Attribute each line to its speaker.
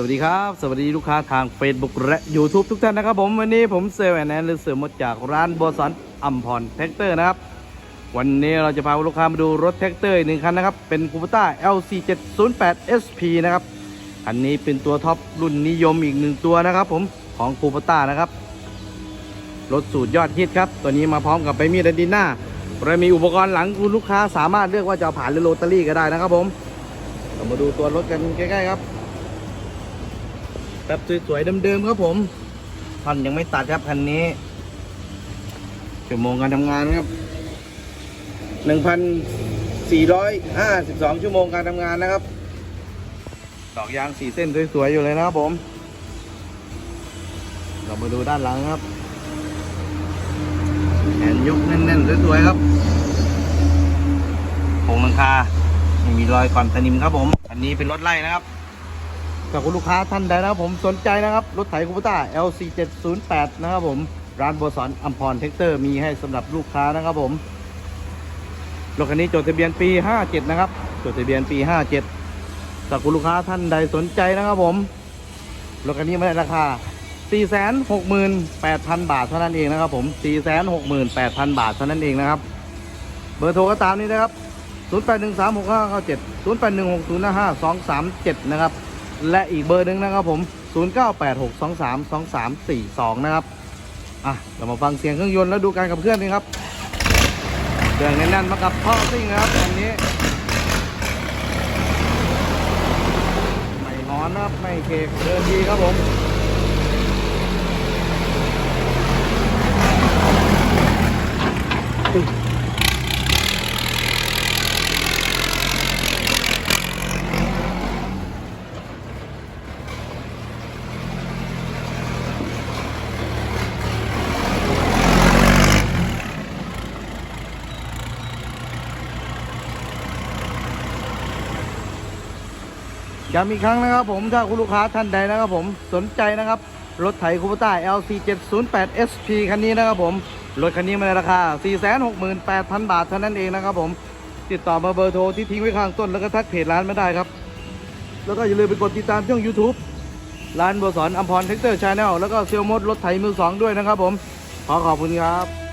Speaker 1: สวัสดีครับ สวัสดีลูกค้าทาง Facebook และ YouTube ทุกท่านนะครับผมวันนี้ผมเซลล์แอนแอนหรือเสือมดจากร้านบัวสอนอัมพรแท็กเตอร์นะครับ วันนี้เราจะพาลูกค้ามาดูรถแท็กเตอร์อีกหนึ่งคันนะครับ เป็นคูปต้า LC 708 SP นะครับคันนี้เป็นตัวท็อปรุ่นนิยมอีกหนึ่งตัวนะครับผมของคูปต้านะครับรถสูตรยอดฮิตครับ ตัวนี้มาพร้อมกับใบมีดดินหน้าเรามีอุปกรณ์หลังคุณลูกค้าสามารถเลือกว่าจะผ่านหรือโรตารี่ก็ได้นะครับผมเรามาดูตัวรถกันใกล้ๆครับ แบบสวยๆเดิมๆครับผมท่อนยังไม่ตัดครับคันนี้ชั่วโมงการทำงานครับ1,452ชั่วโมงการทำงานนะครับดอกยางสีเส้นสวยๆอยู่เลยนะครับผม เรามาดูด้านหลังครับแขนยกแน่นๆสวยๆครับโครงหลังคาไม่มีรอยก่อนสนิมครับผม อันนี้เป็นรถไล่นะครับ ถ้าคุณลูกค้าท่านใดนะครับผมสนใจนะครับ รถไถคูปต้า LC 708นะครับผม ร้านบัวสอนอัมพรเทคเตอร์มีให้สำหรับลูกค้านะครับผม รถคันนี้จดทะเบียนปี 57 นะครับ จดทะเบียนปี 57ถ้าคุณลูกค้าท่านใดสนใจนะครับผม รถคันนี้ม่ได้ราคา 468,000 บาทเท่านั้นเองนะครับผม 468,000 บาทเท่านั้นเองนะครับ เบอร์โทรก็ตามนี้นะครับ 08136597 0816055237 นะครับ และอีกเบอร์หนึ่งนะครับผม 0986232342 นะครับ อะ เรามาฟังเสียงเครื่องยนต์แล้วดูการขับเคลื่อนนี่ครับเดืองแน่นๆมากับท่อซิ่งนะครับอันนี้ ไม่ร้อนนะครับ ไม่เคกเดินดีครับผม ย้ำอีกครั้งนะครับผมถ้าคุณลูกค้าท่านใดนะครับผมสนใจนะครับรถไถคูปต้า LC 708 SP คันนี้นะครับผมรถคันนี้มาในราคา 468,000 บาทเท่านั้นเองนะครับผมติดต่อมาเบอร์โทรที่ทิ้งไว้ข้างต้นแล้วก็ทักเพจร้านไมาได้ครับ แล้วก็อย่าลืมไปกดติดตามช่อง YouTube ร้านบัวสอนอัมพรเทคเตอร์ชาแนลแล้วก็เซลมดรถไถมือสองด้วยนะครับผม ขอขอบคุณครับ